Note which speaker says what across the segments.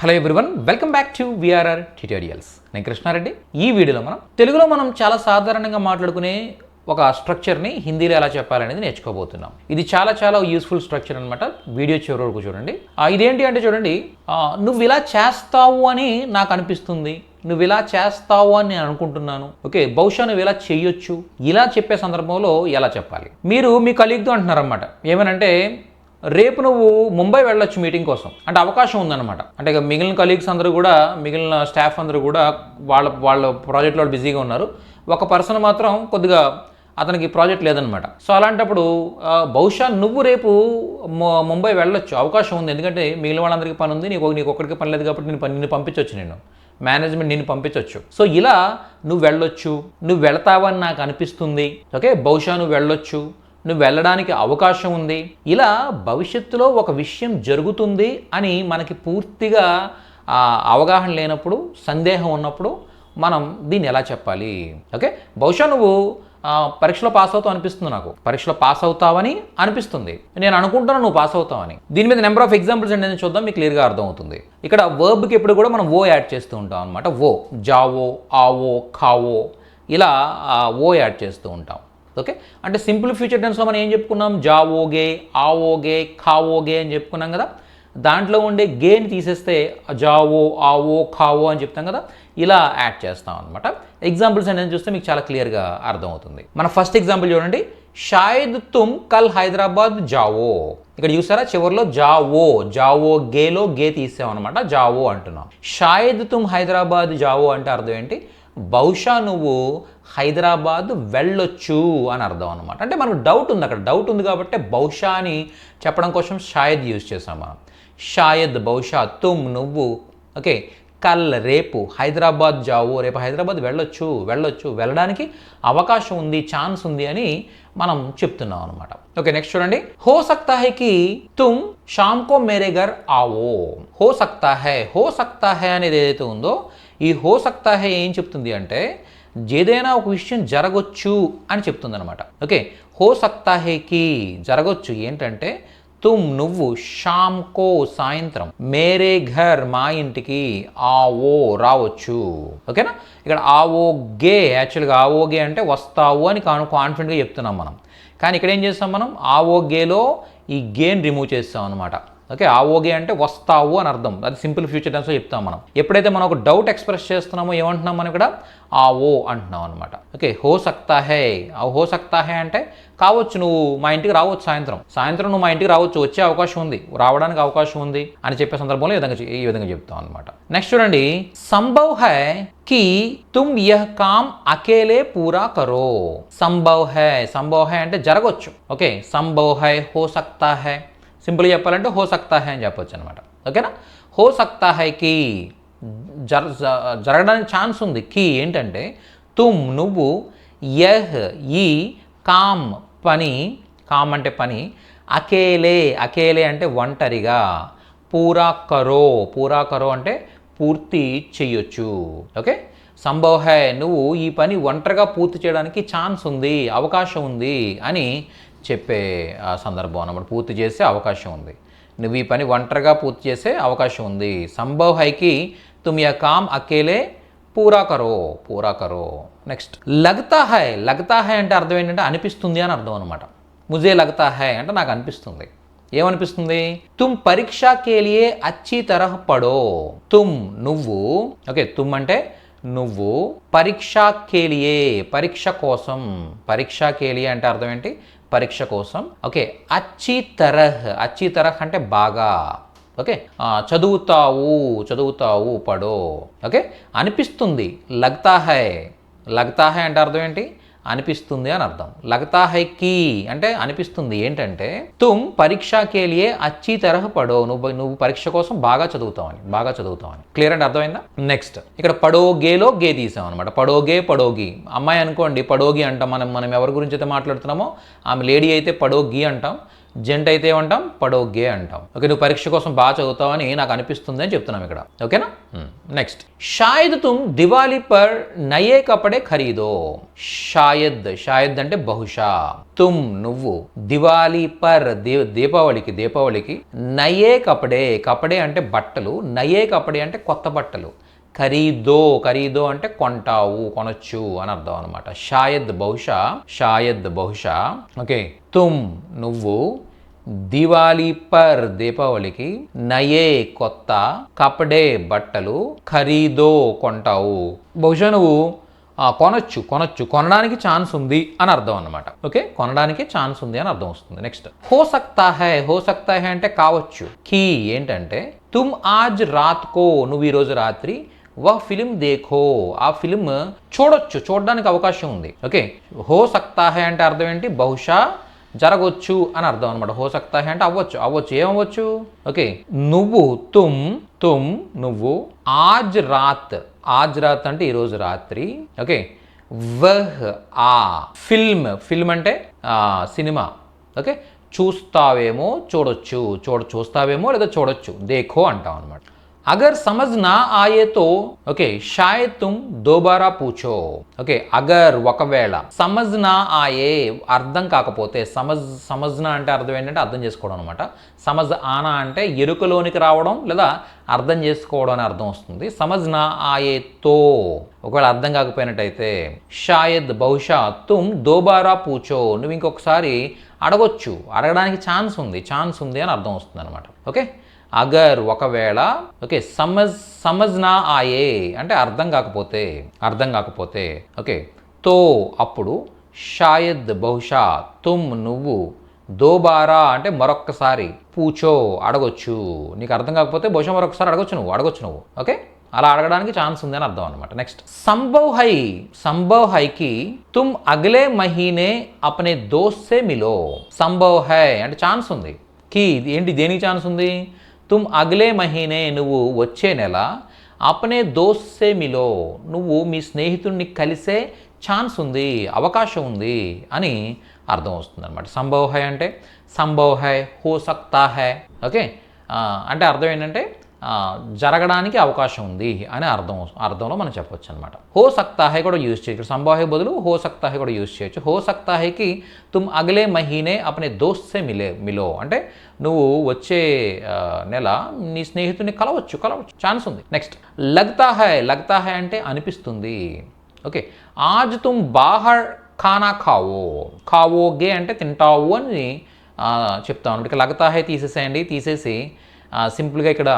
Speaker 1: Hello everyone welcome back to VRR tutorials నేను కృష్ణారెడ్డి. ఈ వీడియోలో మనం తెలుగులో మనం చాలా సాధారణంగా మాట్లాడుకునే ఒక స్ట్రక్చర్ని హిందీలో ఎలా చెప్పాలనేది నేర్చుకోబోతున్నాం. ఇది చాలా చాలా యూస్ఫుల్ స్ట్రక్చర్ అనమాట వీడియో చివరి వరకు చూడండి. ఇదేంటి అంటే చూడండి నువ్వు ఇలా చేస్తావు అని నాకు అనిపిస్తుంది. నువ్వు ఇలా చేస్తావు అని నేను అనుకుంటున్నాను. ఓకే బహుశా నువ్వు ఇలా చేయొచ్చు. ఇలా చెప్పే సందర్భంలో ఎలా చెప్పాలి? మీరు మీ కలీగ్తో అంటున్నారన్నమాట. ఏమనంటే రేపు నువ్వు ముంబై వెళ్ళొచ్చు మీటింగ్ కోసం. అంటే అవకాశం ఉందన్నమాట. అంటే ఇక మిగిలిన కలీగ్స్ అందరూ కూడా మిగిలిన స్టాఫ్ అందరూ కూడా వాళ్ళ వాళ్ళ ప్రాజెక్ట్లో వాళ్ళు బిజీగా ఉన్నారు. ఒక పర్సన్ మాత్రం కొద్దిగా అతనికి ప్రాజెక్ట్ లేదనమాట సో అలాంటప్పుడు బహుశా నువ్వు రేపు ముంబై వెళ్ళొచ్చు. అవకాశం ఉంది. ఎందుకంటే మిగిలిన వాళ్ళందరికీ పని ఉంది. నీకు నీకు ఒక్కడికి పని లేదు కాబట్టి నేను నిన్ను పంపించవచ్చు నేను. మేనేజ్మెంట్ నిన్ను పంపించవచ్చు సో ఇలా నువ్వు వెళ్ళొచ్చు. నువ్వు వెళతావని నాకు అనిపిస్తుంది. ఓకే? బహుశా నువ్వు వెళ్ళొచ్చు. నువ్వు వెళ్ళడానికి అవకాశం ఉంది. ఇలా భవిష్యత్తులో ఒక విషయం జరుగుతుంది అని మనకి పూర్తిగా అవగాహన లేనప్పుడు సందేహం ఉన్నప్పుడు మనం దీన్ని ఎలా చెప్పాలి? ఓకే? బహుశా నువ్వు పరీక్షలో పాస్ అవుతావు అనిపిస్తుంది నాకు. పరీక్షలో పాస్ అవుతావని అనిపిస్తుంది. నేను అనుకుంటున్నాను నువ్వు పాస్ అవుతావని. దీని మీద నెంబర్ ఆఫ్ ఎగ్జాంపుల్స్ ఏంటని చూద్దాం మీకు క్లియర్గా అర్థమవుతుంది. ఇక్కడ వర్బ్కి ఎప్పుడు కూడా మనం ఓ యాడ్ చేస్తూ ఉంటాం అనమాట ఓ జావో ఆవో ఖావో ఇలా ఓ యాడ్ చేస్తూ ఉంటాం. ఓకే? అంటే సింపుల్ ఫ్యూచర్ టెన్స్లో మనం ఏం చెప్పుకున్నాం? జావోగే ఆవోగే ఖావోగే అని చెప్పుకున్నాం కదా? దాంట్లో ఉండే గేని తీసేస్తే జావో ఆవో ఖావో అని చెప్తాం కదా? ఇలా యాడ్ చేస్తాం అనమాట ఎగ్జాంపుల్స్ అనేది చూస్తే మీకు చాలా క్లియర్గా అర్థమవుతుంది. మన ఫస్ట్ ఎగ్జాంపుల్ చూడండి. షాయిద్ తుమ్ కల్ హైదరాబాద్ జావో ఇక్కడ చూసారా? చివరిలో జావో జావో గేలో గే తీసామన్నమాట జావో అంటున్నాం. షాయిద్ తుమ్ హైదరాబాద్ జావో అంటే అర్థం ఏంటి? బహుశా నువ్వు హైదరాబాద్ వెళ్ళొచ్చు అని అర్థం అనమాట అంటే మనకు డౌట్ ఉంది అక్కడ. డౌట్ ఉంది కాబట్టి బహుశా అని చెప్పడం కోసం షాయద్ యూజ్ చేసాం మనం. షాయద్ బహుశా తుమ్ నువ్వు. ఓకే కల్ రేపు. హైదరాబాద్ జావు. రేపు హైదరాబాద్ వెళ్ళొచ్చు. వెళ్ళొచ్చు. వెళ్ళడానికి అవకాశం ఉంది ఛాన్స్ ఉంది అని మనం చెప్తున్నాం అనమాట ఓకే నెక్స్ట్ చూడండి. హో సక్తా హై కి తుమ్ షామ్ కో మేరే ఘర్ ఆవో. హో సక్తా హై. హో సక్తా హై అనేది ఏదైతే ఉందో ఈ హో సక్తా ఏం చెప్తుంది అంటే ఏదైనా ఒక విషయం జరగొచ్చు అని చెప్తుందనమాట ఓకే హో సక్తా హేకి జరగొచ్చు ఏంటంటే తుమ్ నువ్వు షామ్కో సాయంత్రం మేరే ఘర్ మా ఇంటికి ఆవో రావచ్చు. ఓకేనా? ఇక్కడ ఆవో గే యాక్చువల్గా ఆవో గే అంటే వస్తావు అని కాను కాన్ఫిడెంట్గా చెప్తున్నాం మనం. కానీ ఇక్కడ ఏం చేస్తాం మనం? ఆవో గేలో ఈ గేని రిమూవ్ చేస్తాం అనమాట ఓకే ఆవోగే అంటే వస్తావు అని అర్థం. అది సింపుల్ ఫ్యూచర్ టెన్స్లో చెప్తాం మనం. ఎప్పుడైతే మనం ఒక డౌట్ ఎక్స్ప్రెస్ చేస్తున్నామో ఏమంటున్నాం మనం ఇక్కడ? ఆ ఓ అంటున్నాం అనమాట ఓకే హో సక్తా హే. ఆ హో సక్తా హే అంటే కావచ్చు నువ్వు మా ఇంటికి రావచ్చు సాయంత్రం. సాయంత్రం నువ్వు మా ఇంటికి రావచ్చు వచ్చే అవకాశం ఉంది. రావడానికి అవకాశం ఉంది అని చెప్పే సందర్భంలో ఈ విధంగా ఈ విధంగా చెప్తాం అనమాట నెక్స్ట్ చూడండి. సంభవ్ హై కి తుమ్ యహ్ కామ్ అకేలే పూరా కరో. సంభవ్ హై. సంభవ్ హై అంటే జరగవచ్చు ఓకే సంభవ్ హై హో సక్తా హై. సింపుల్గా చెప్పాలంటే హో సక్తా హై అని చెప్పొచ్చు అనమాట ఓకేనా? హో సక్తా హైకి జర జ- జరగడానికి ఛాన్స్ ఉంది. కీ ఏంటంటే తుమ్ నువ్వు యహ్ ఈ కామ్ పని కామ్ అంటే పని అకేలే అకేలే అంటే ఒంటరిగా పూరా కరో పూరా కరో అంటే పూర్తి చేయొచ్చు ఓకే? సంభవ్ హై నువ్వు ఈ పని ఒంటరిగా పూర్తి చేయడానికి ఛాన్స్ ఉంది అవకాశం ఉంది అని చెప్పే ఆ సందర్భం అన్నమాట. పూర్తి చేసే అవకాశం ఉంది. నువ్వు ఈ పని ఒంటరిగా పూర్తి చేసే అవకాశం ఉంది. సంభవ్ హైకి తుమ్ యా కామ్ అకేలే పూరా కరో పూరా కరో. నెక్స్ట్ లగతా హై లగతా హై అంటే అర్థం ఏంటంటే అనిపిస్తుంది అని అర్థం అనమాట ముజే లగతా హై అంటే నాకు అనిపిస్తుంది. ఏమనిపిస్తుంది? తుమ్ పరీక్ష కేలియే అచ్చి తరహ పడో. తుమ్ నువ్వు ఓకే తుమ్ అంటే నువ్వు పరీక్ష కేలియే పరీక్ష కోసం. పరీక్ష కేలియే అంటే అర్థం ఏంటి? పరీక్ష కోసం. ఓకే అచ్చి తరహ్ అచ్చి తరహ్ అంటే బాగా. ఓకే చదువుతావు చదువుతావు పడో. ఓకే అనిపిస్తుంది. లగ్తా హై లగ్తా హై అంటే అర్థం ఏంటి? అనిపిస్తుంది అని అర్థం. లగతా హై కీ అంటే అనిపిస్తుంది. ఏంటంటే తుమ్ పరీక్ష కేలియే అచ్చి తరహ పడో. నువ్వు నువ్వు పరీక్ష కోసం బాగా చదువుతావని బాగా చదువుతావని. క్లియర్ అండి? అర్థమైందా? నెక్స్ట్ ఇక్కడ పడోగేలో గే తీసాం అనమాట పడోగే పడోగి అమ్మాయి అనుకోండి పడోగి అంటాం. మనం మనం ఎవరి గురించి అయితే మాట్లాడుతున్నామో ఆమె లేడీ అయితే పడోగి అంటాం. జెంట్ అయితే ఏమంటాం? పడోగే అంటాం. ఓకే నువ్వు పరీక్ష కోసం బాగా చదువుతావని నాకు అనిపిస్తుంది అని చెప్తున్నాం ఇక్కడ. ఓకేనా? Hmm. నెక్స్ట్ షాయద్ తుమ్ దివాలి పర్ నయే కపడే ఖరీదో. షాయద్ షాయద్ అంటే బహుశా. తుమ్ నువ్వు దివాలి పర్ దీ దీపావళికి దీపావళికి నయే కపడే కపడే అంటే బట్టలు నయే కపడే అంటే కొత్త బట్టలు. ఖరీదో ఖరీదో అంటే కొంటావు కొనొచ్చు అని అర్థం అనమాట షాయద్ బహుశా షాయద్ బహుశా. ఓకే తుమ్ నువ్వు దివాళీ పర్ దీపావళికి నయే కొత్త కపడే బట్టలు ఖరీదో కొంటావు. బహుశా నువ్వు కొనొచ్చు కొనొచ్చు కొనడానికి ఛాన్స్ ఉంది అని అర్థం అనమాట ఓకే? కొనడానికి ఛాన్స్ ఉంది అని అర్థం వస్తుంది. నెక్స్ట్. హో సక్తా హై హో సక్తా హై అంటే కావచ్చు. కీ ఏంటంటే తుమ్ ఆజ్ రాత్ కో నువ్వు ఈరోజు రాత్రి వా ఫిలిం దేఖో. ఆ ఫిలిం చూడొచ్చు చూడడానికి అవకాశం ఉంది. ఓకే? హో సక్తా హై అంటే అర్థం ఏంటి? బహుశా జరగవచ్చు అని అర్థం అనమాట హో సక్తా అంటే అవ్వచ్చు. అవ్వచ్చు. ఏమవ్వచ్చు? ఓకే. నువ్వు తుమ్ తుమ్ నువ్వు ఆజ్ రాత్. ఆజ్ రాత్ అంటే ఈరోజు రాత్రి. ఓకే. వహ్ ఆ ఫిల్మ్. ఫిల్మ్ అంటే సినిమా. ఓకే. చూస్తావేమో చూడొచ్చు. చూడ చూస్తావేమో లేదా చూడొచ్చు. దేఖో అంటాం అనమాట అగర్ సమజ్ నా ఆయేతో ఓకే షాయద్ తుమ్ దోబారా పూచో ఓకే అగర్ ఒకవేళ సమజ్ నా ఆయే అర్థం కాకపోతే సమజ్ సమజ్నా అంటే అర్థం ఏంటంటే అర్థం చేసుకోవడం అనమాట సమజ్ ఆనా అంటే ఎరుకలోనికి రావడం లేదా అర్థం చేసుకోవడం అని అర్థం వస్తుంది సమజ్ నా ఆయే తో ఒకవేళ అర్థం కాకపోయినట్టయితే షాయద్ బహుశా తుమ్ దోబారా పూచో నువ్వు ఇంకొకసారి అడగొచ్చు అడగడానికి ఛాన్స్ ఉంది ఛాన్స్ ఉంది అని అర్థం వస్తుంది అనమాట ఓకే అగర్ ఒకవేళ ఓకే సమజ్ సమజ్ నా ఆయే అంటే అర్థం కాకపోతే అర్థం కాకపోతే ఓకే తో అప్పుడు షాయద్ బహుశా తుమ్ నువ్వు దోబారా అంటే మరొక్కసారి పూచో అడగొచ్చు. నీకు అర్థం కాకపోతే బహుశా మరొకసారి అడగొచ్చు నువ్వు అడగొచ్చు నువ్వు ఓకే? అలా అడగడానికి ఛాన్స్ ఉంది అని అర్థం అనమాట నెక్స్ట్ సంభవ్ హై సంభవ్ హైకి తుమ్ అగలే మహీనే అపనే దోస్త్ మిలో. సంభవ్ హై అంటే ఛాన్స్ ఉంది. కి ఏంటి దేనికి ఛాన్స్ ఉంది? తుమ్ అగలే మహీనే నువ్వు వచ్చే నెల అపనే దోస్త్ మిలో నువ్వు మీ స్నేహితుడిని కలిసే ఛాన్స్ ఉంది అవకాశం ఉంది అని అర్థం వస్తుంది అనమాట సంభవ్ హై అంటే సంభవ్ హై హో సక్తా హై ఓకే? అంటే అర్థం ఏంటంటే జరగడానికి అవకాశం ఉంది అని అర్థం అర్థంలో మనం చెప్పొచ్చు అనమాట హో సక్తాహే కూడా యూజ్ చేయొచ్చు. సంభావ్య బదులు హో సక్తాహే కూడా యూజ్ చేయొచ్చు. హో సక్తాహేకి తుమ్ అగలే మహీనే అపనే దోస్తే మిలే మిలో. అంటే నువ్వు వచ్చే నెల నీ స్నేహితుడిని కలవచ్చు కలవచ్చు. ఛాన్స్ ఉంది. నెక్స్ట్ లగ్తాహాయ్ లగ్తాహాయ్ అంటే అనిపిస్తుంది. ఓకే. ఆజ్ తుమ్ బాహర్ ఖానా ఖావో. ఖావోగే అంటే తింటావు అని చెప్తాను ఇక్కడ లగతా తీసేసేయండి తీసేసి సింపుల్గా ఇక్కడ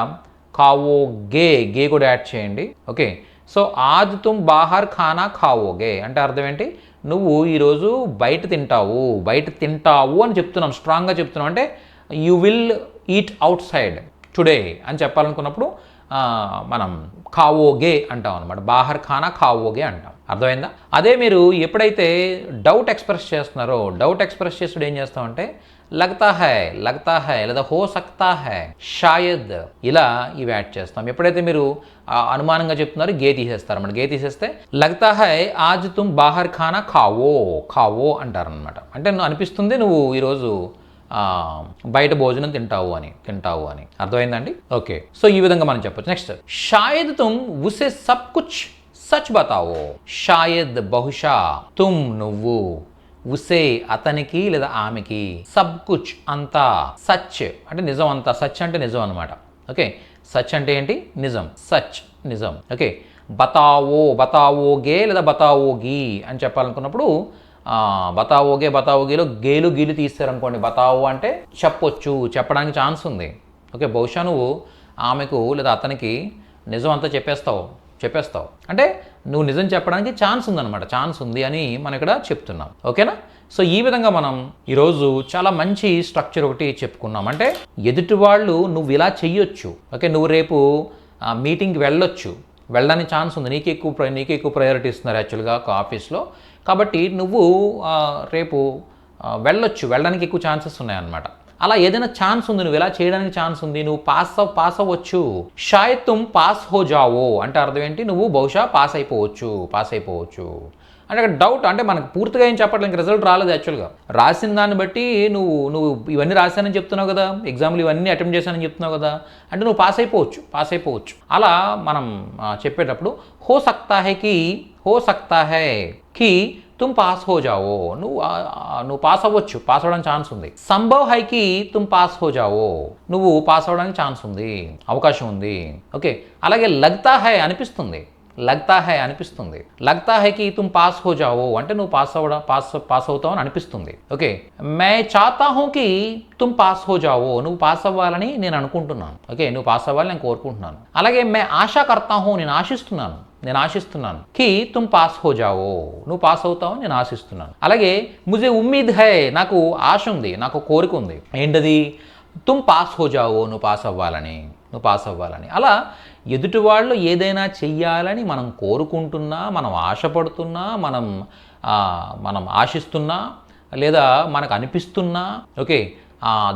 Speaker 1: ఖావో గే కూడా యాడ్ చేయండి. ఓకే. సో ఆజ్ తుమ్ బాహర్ ఖానా ఖావోగే అంటే అర్థం ఏంటి? నువ్వు ఈరోజు బయట తింటావు బయట తింటావు అని చెప్తున్నాం స్ట్రాంగ్గా చెప్తున్నావు అంటే you will eat outside today అని చెప్పాలనుకున్నప్పుడు మనం ఖావోగే అంటాం అనమాట బాహర్ ఖానా ఖావోగే అంటాం. అర్థమైందా? అదే మీరు ఎప్పుడైతే డౌట్ ఎక్స్ప్రెస్ చేస్తున్నారో డౌట్ ఎక్స్ప్రెస్ చేస్తుడు ఏం చేస్తామంటే లగతా హై లగతా హై లేదా హో సక్తా హై షాయద్ ఇలా ఇవి యాడ్ చేస్తాం. ఎప్పుడైతే మీరు అనుమానంగా చెప్తున్నారో గే తీసేస్తారన్నమాట గే తీసేస్తే లగతా హై ఆజ్ తుమ్ బాహర్ ఖానా ఖావో ఖావో అంటారనమాట అంటే నువ్వు అనిపిస్తుంది నువ్వు ఈరోజు బయట భోజనం తింటావు అని తింటావు అని. అర్థమైందండి? ఓకే. సో ఈ విధంగా మనం చెప్పొచ్చు. నెక్స్ట్ షాయద్ తుమ్ ఉసే సబ్ కుచ్ సచ్ బతావో. షాయద్ బహుశా తుమ్ నువ్వు ఉసే అతనికి లేదా ఆమెకి సబ్ కుచ్ అంతా సచ్ అంటే నిజం అంతా సచ్ అంటే నిజం అనమాట ఓకే? సచ్ అంటే ఏంటి? నిజం. సచ్ నిజం. ఓకే? బతావో బతావోగే లేదా బతావోగి అని చెప్పాలనుకున్నప్పుడు బతావోగే బతావోగేలో గేలు గీలు తీస్తారనుకోండి. బతావో అంటే చెప్పొచ్చు చెప్పడానికి ఛాన్స్ ఉంది. ఓకే? బహుశా నువ్వు ఆమెకు లేదా అతనికి నిజం అంతా చెప్పేస్తావు. చెప్పేస్తావు. అంటే నువ్వు నిజం చెప్పడానికి ఛాన్స్ ఉందన్నమాట. ఛాన్స్ ఉంది అని మనం ఇక్కడ చెప్తున్నాం. ఓకేనా? సో ఈ విధంగా మనం ఈరోజు చాలా మంచి స్ట్రక్చర్ ఒకటి చెప్పుకున్నాం. అంటే ఎదుటి వాళ్ళు నువ్వు ఇలా చెయ్యొచ్చు. ఓకే నువ్వు రేపు మీటింగ్కి వెళ్ళొచ్చు. వెళ్ళడానికి ఛాన్స్ ఉంది. నీకు ఎక్కువ నీకు ఎక్కువ ప్రయారిటీ ఇస్తున్నారు యాక్చువల్గా ఒక ఆఫీస్లో. కాబట్టి నువ్వు రేపు వెళ్ళొచ్చు. వెళ్ళడానికి ఎక్కువ ఛాన్సెస్ ఉన్నాయన్నమాట. అలా ఏదైనా ఛాన్స్ ఉంది నువ్వు ఇలా చేయడానికి ఛాన్స్ ఉంది నువ్వు పాస్ అవ్ పాస్ అవ్వచ్చు. షాయత్తుం తుమ్ పాస్ హో జావో అంటే అర్థం ఏంటి? నువ్వు బహుశా పాస్ అయిపోవచ్చు పాస్ అయిపోవచ్చు. అంటే అక్కడ డౌట్ అంటే మనకు పూర్తిగా ఏం చెప్పట్లేదు రిజల్ట్ రాలేదు యాక్చువల్గా రాసిన దాన్ని బట్టి నువ్వు నువ్వు ఇవన్నీ రాశానని చెప్తున్నావు కదా ఎగ్జామ్లు ఇవన్నీ అటెంప్ట్ చేశానని చెప్తున్నావు కదా అంటే నువ్వు పాస్ అయిపోవచ్చు పాస్ అయిపోవచ్చు. అలా మనం చెప్పేటప్పుడు హో సక్తా హై కి హో సక్తా కి తుమ్ పాస్ హో జావో. నువ్వు నువ్వు పాస్ అవ్వచ్చు పాస్ అవ్వడానికి ఛాన్స్ ఉంది. సంభవ్ హైకి తుమ్ పాస్ హో జావో. నువ్వు పాస్ అవ్వడానికి ఛాన్స్ ఉంది అవకాశం ఉంది. ఓకే అలాగే లగ్తా హై అనిపిస్తుంది లగ్తా హై అనిపిస్తుంది. లగ్తా హైకి తుమ్ పాస్ హో జావో అంటే నువ్వు పాస్ అవ్వడం పాస్ పాస్ అవుతావు అని అనిపిస్తుంది. ఓకే మే చాతా హోకి తుమ్ పాస్ హో జావో. నువ్వు పాస్ అవ్వాలని నేను అనుకుంటున్నాను. ఓకే నువ్వు పాస్ అవ్వాలని నేను కోరుకుంటున్నాను. అలాగే మే ఆశా కర్తా హో నేను ఆశిస్తున్నాను. నేను ఆశిస్తున్నాను. కి తుమ్ పాస్ హో జావో. నువ్వు పాస్ అవుతావు నేను ఆశిస్తున్నాను. అలాగే ముజే ఉమ్మీద్ హై నాకు ఆశ ఉంది నాకు కోరిక ఉంది. ఏంటది? తుమ్ పాస్ హో జావో నువ్వు పాస్ అవ్వాలని నువ్వు పాస్ అవ్వాలని. అలా ఎదుటి వాళ్ళు ఏదైనా చెయ్యాలని మనం కోరుకుంటున్నా మనం ఆశపడుతున్నా మనం మనం ఆశిస్తున్నా లేదా మనకు అనిపిస్తున్నా ఓకే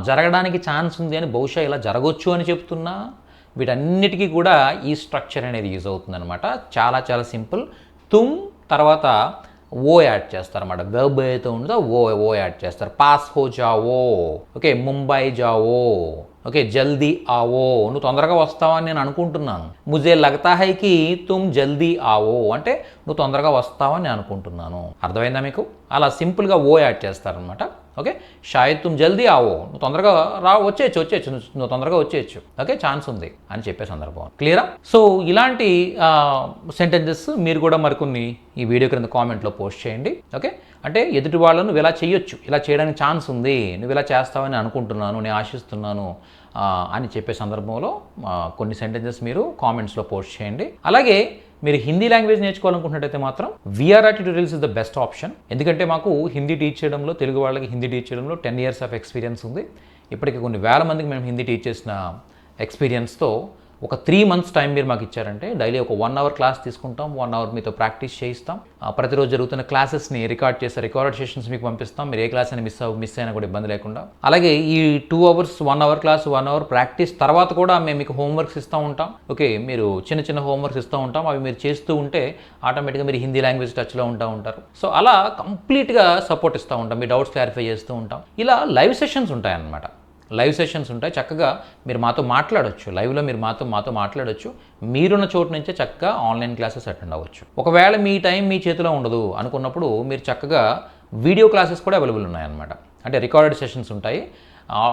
Speaker 1: జరగడానికి ఛాన్స్ ఉంది అని బహుశా ఇలా జరగవచ్చు అని చెప్తున్నా వీటన్నిటికీ కూడా ఈ స్ట్రక్చర్ అనేది యూజ్ అవుతుంది అనమాట చాలా చాలా సింపుల్. తుమ్ తర్వాత ఓ యాడ్ చేస్తారు అనమాట వెబ్ అయితే ఉందో ఓ ఓ యాడ్ చేస్తారు. పాస్ హో జావో. ఓకే ముంబై జావో. ఓకే జల్దీ ఆవో. నువ్వు తొందరగా వస్తావని నేను అనుకుంటున్నాను. ముజే లగతా హైకి తుమ్ జల్దీ ఆవో. అంటే నువ్వు తొందరగా వస్తావని నేను అనుకుంటున్నాను. అర్థమైందా మీకు? అలా సింపుల్గా ఓ యాడ్ చేస్తారనమాట ఓకే? షాయద్ తుమ్ జల్దీ ఆవో. నువ్వు తొందరగా రా వచ్చేయచ్చు వచ్చేయచ్చు. నువ్వు- నువ్వు తొందరగా వచ్చేయచ్చు. ఓకే? ఛాన్స్ ఉంది అని చెప్పే సందర్భం. క్లియరా సో ఇలాంటి సెంటెన్సెస్ మీరు కూడా మరికొన్ని ఈ వీడియో క్రింద కామెంట్లో పోస్ట్ చేయండి. ఓకే? అంటే ఎదుటి వాళ్ళను నువ్వు ఇలా చేయొచ్చు. ఇలా చేయడానికి ఛాన్స్ ఉంది. నువ్వు ఇలా చేస్తావని అనుకుంటున్నాను నేను ఆశిస్తున్నాను అని చెప్పే సందర్భంలో కొన్ని సెంటెన్సెస్ మీరు కామెంట్స్లో పోస్ట్ చేయండి. అలాగే మీరు హిందీ లాంగ్వేజ్ నేర్చుకోవాలనుకుంటున్నట్టయితే మాత్రం VRR tutorials is the best option ఎందుకంటే మాకు హిందీ టీచ్ చేయడంలో తెలుగు వాళ్ళకి హిందీ టీచ్ చేయడంలో టెన్ ఇయర్స్ ఆఫ్ ఎక్స్పీరియన్స్ ఉంది. ఇప్పటికి కొన్ని వేల మందికి మేము హిందీ టీచ్ చేసిన ఎక్స్పీరియన్స్తో ఒక త్రీ మంత్స్ టైం మీరు మాకు ఇచ్చారంటే డైలీ ఒక వన్ అవర్ క్లాస్ తీసుకుంటాం వన్ అవర్ మీతో ప్రాక్టీస్ చేయిస్తాం. ఆ, ప్రతిరోజు జరుగుతున్న క్లాసెస్ని రికార్డ్ చేసే రికార్డ్ సెషన్స్ మీకు పంపిస్తాం. మీరు ఏ క్లాస్ అయినా మిస్ అవ్వ మిస్ అయినా కూడా ఇబ్బంది లేకుండా. అలాగే ఈ two hours one hour class one hour practice తర్వాత కూడా మేము మీకు హోంవర్క్స్ ఇస్తూ ఉంటాం. ఓకే మీరు చిన్న చిన్న హోంవర్క్స్ ఇస్తూ ఉంటాం. అవి మీరు చేస్తూ ఉంటే ఆటోమేటిక్గా మీరు హిందీ లాంగ్వేజ్ టచ్లో ఉంటూ ఉంటారు. సో అలా కంప్లీట్గా సపోర్ట్ ఇస్తూ ఉంటాం. మీ డౌట్స్ క్లారిఫై చేస్తూ ఉంటాం. ఇలా లైవ్ సెషన్స్ ఉంటాయన్నమాట. లైవ్ సెషన్స్ ఉంటాయి. చక్కగా మీరు మాతో మాట్లాడొచ్చు. లైవ్లో మీరు మాతో మాతో మాట్లాడొచ్చు. మీరున్న చోటు నుంచే చక్కగా ఆన్లైన్ క్లాసెస్ అటెండ్ అవ్వచ్చు. ఒకవేళ మీ టైం మీ చేతిలో ఉండదు అనుకున్నప్పుడు మీరు చక్కగా వీడియో క్లాసెస్ కూడా అవైలబుల్ ఉన్నాయన్నమాట. అంటే రికార్డెడ్ సెషన్స్ ఉంటాయి.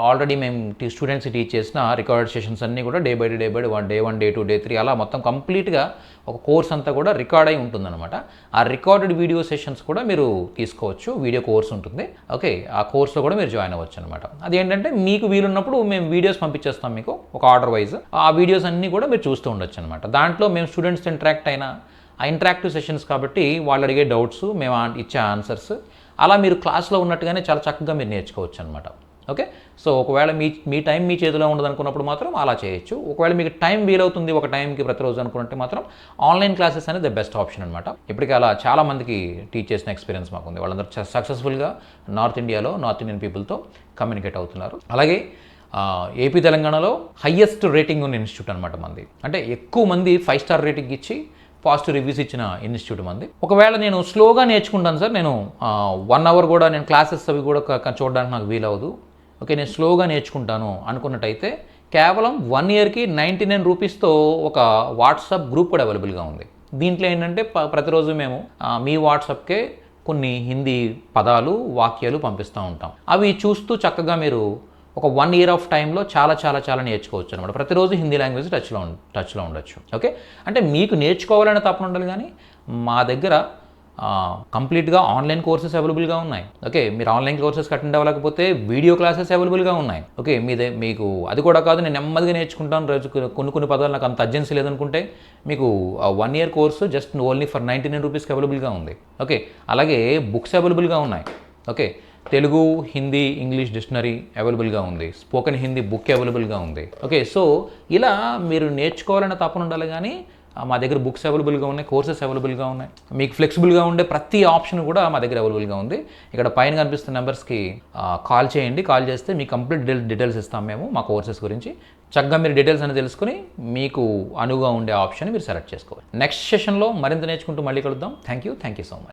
Speaker 1: ఆల్రెడీ మేము స్టూడెంట్స్ టీచ్ చేసిన రికార్డ్ సెషన్స్ అన్నీ కూడా day by day day by one day one day two day three అలా మొత్తం కంప్లీట్గా ఒక కోర్స్ అంతా కూడా రికార్డ్ అయి ఉంటుందన్నమాట. ఆ రికార్డెడ్ వీడియో సెషన్స్ కూడా మీరు తీసుకోవచ్చు. వీడియో కోర్స్ ఉంటుంది. ఓకే ఆ కోర్స్లో కూడా మీరు జాయిన్ అవ్వచ్చు అనమాట అదేంటంటే మీకు వీలున్నప్పుడు మేము వీడియోస్ పంపించేస్తాం మీకు ఒక ఆర్డర్ వైజ్ ఆ వీడియోస్ అన్నీ కూడా మీరు చూస్తూ ఉండొచ్చు అనమాట దాంట్లో మేము స్టూడెంట్స్ ఇంటరాక్ట్ అయినా ఆ ఇంటరాక్టివ్ సెషన్స్ కాబట్టి వాళ్ళు అడిగే డౌట్స్ మేము ఇచ్చే ఆన్సర్స్ అలా మీరు క్లాస్లో ఉన్నట్టుగానే చాలా చక్కగా మీరు నేర్చుకోవచ్చు అనమాట ఓకే? సో ఒకవేళ మీ మీ టైం మీ చేతిలో ఉండదు అనుకున్నప్పుడు మాత్రం అలా చేయొచ్చు. ఒకవేళ మీకు టైం వీలవుతుంది ఒక టైంకి ప్రతిరోజు అనుకుంటే మాత్రం ఆన్లైన్ క్లాసెస్ అనేది ద బెస్ట్ ఆప్షన్ అనమాట ఇప్పటికీ అలా చాలా మందికి టీచ్ చేసిన ఎక్స్పీరియన్స్ మాకు ఉంది వాళ్ళందరూ సక్సెస్ఫుల్గా నార్త్ ఇండియాలో నార్త్ ఇండియన్ పీపుల్తో కమ్యూనికేట్ అవుతున్నారు. అలాగే ఏపీ తెలంగాణలో హయ్యెస్ట్ రేటింగ్ ఉన్న ఇన్స్టిట్యూట్ అనమాట మంది. అంటే ఎక్కువ మంది ఫైవ్ స్టార్ రేటింగ్ ఇచ్చి పాజిటివ్ రివ్యూస్ ఇచ్చిన ఇన్స్టిట్యూట్ మంది. ఒకవేళ నేను స్లోగా నేర్చుకుంటాను సార్ నేను వన్ అవర్ కూడా నేను క్లాసెస్ అవి కూడా చూడడానికి నాకు వీలవదు ఓకే నేను స్లోగా నేర్చుకుంటాను అనుకున్నట్టయితే కేవలం వన్ ఇయర్కి నైంటీ నైన్ రూపీస్తో ఒక వాట్సాప్ గ్రూప్ కూడా అవైలబుల్గా ఉంది. దీంట్లో ఏంటంటే ప- ప్రతిరోజు మేము మీ వాట్సాప్కే కొన్ని హిందీ పదాలు వాక్యాలు పంపిస్తూ ఉంటాం. అవి చూస్తూ చక్కగా మీరు ఒక వన్ ఇయర్ ఆఫ్ టైంలో చాలా చాలా చాలా నేర్చుకోవచ్చు అనమాట ప్రతిరోజు హిందీ లాంగ్వేజ్ టచ్లో టచ్లో ఉండొచ్చు. ఓకే అంటే మీకు నేర్చుకోవాలనే తప్పన ఉండాలి కానీ మా దగ్గర కంప్లీట్గా ఆన్లైన్ కోర్సెస్ అవైలబుల్గా ఉన్నాయి. ఓకే మీరు ఆన్లైన్ కోర్సెస్ అటెండ్ అవ్వలేకపోతే వీడియో క్లాసెస్ అవైలబుల్గా ఉన్నాయి. ఓకే మీదే మీకు అది కూడా కాదు నేను నెమ్మదిగా నేర్చుకుంటాను రోజు కొన్ని కొన్ని పదాలు నాకు అంత అర్జెన్సీ లేదనుకుంటే మీకు one year course just only for ninety nine రూపీస్కి అవైలబుల్గా ఉంది. ఓకే అలాగే బుక్స్ అవైలబుల్గా ఉన్నాయి. Okay Telugu Hindi English dictionary అవైలబుల్గా ఉంది. స్పోకెన్ హిందీ బుక్ అవైలబుల్గా ఉంది. ఓకే సో ఇలా మీరు నేర్చుకోవాలన్న తపన ఉండాలి కానీ మా దగ్గర బుక్స్ అవైలబుల్గా ఉన్నాయి కోర్సెస్ అవైలబుల్గా ఉన్నాయి. మీకు ఫ్లెక్సిబుల్గా ఉండే ప్రతి ఆప్షన్ కూడా మా దగ్గర అవైలబుల్గా ఉంది. ఇక్కడ పైన కనిపిస్తున్న నెంబర్స్కి కాల్ చేయండి. కాల్ చేస్తే మీకు కంప్లీట్ డీటెయిల్స్ ఇస్తాం మేము మా కోర్సెస్ గురించి. చక్కగా మీరు డీటెయిల్స్ అని తెలుసుకుని మీకు అనువుగా ఉండే ఆప్షన్ మీరు సెలెక్ట్ చేసుకోవాలి. నెక్స్ట్ సెషన్లో మరింత నేర్చుకుంటూ మళ్ళీ కలుద్దాం. Thank you thank you so much.